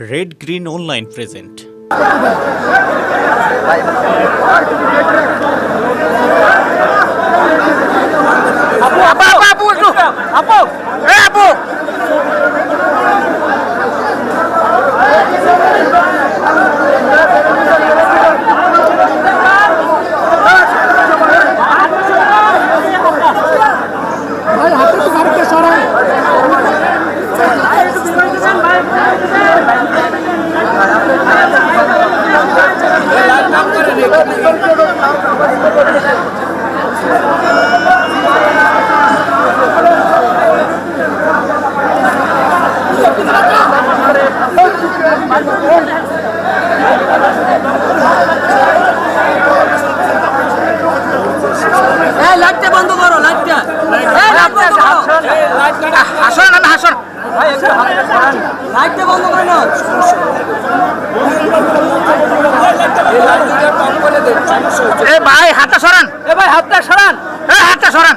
Red green online present লাইটটা বন্ধ করো লাইটটা। হাসন আমি হাসন লাইটটা বন্ধ করো না এ ভাই হাতটা সরান। এ ভাই হাতটা সরান। এ হাতটা সরান।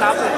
তারপরে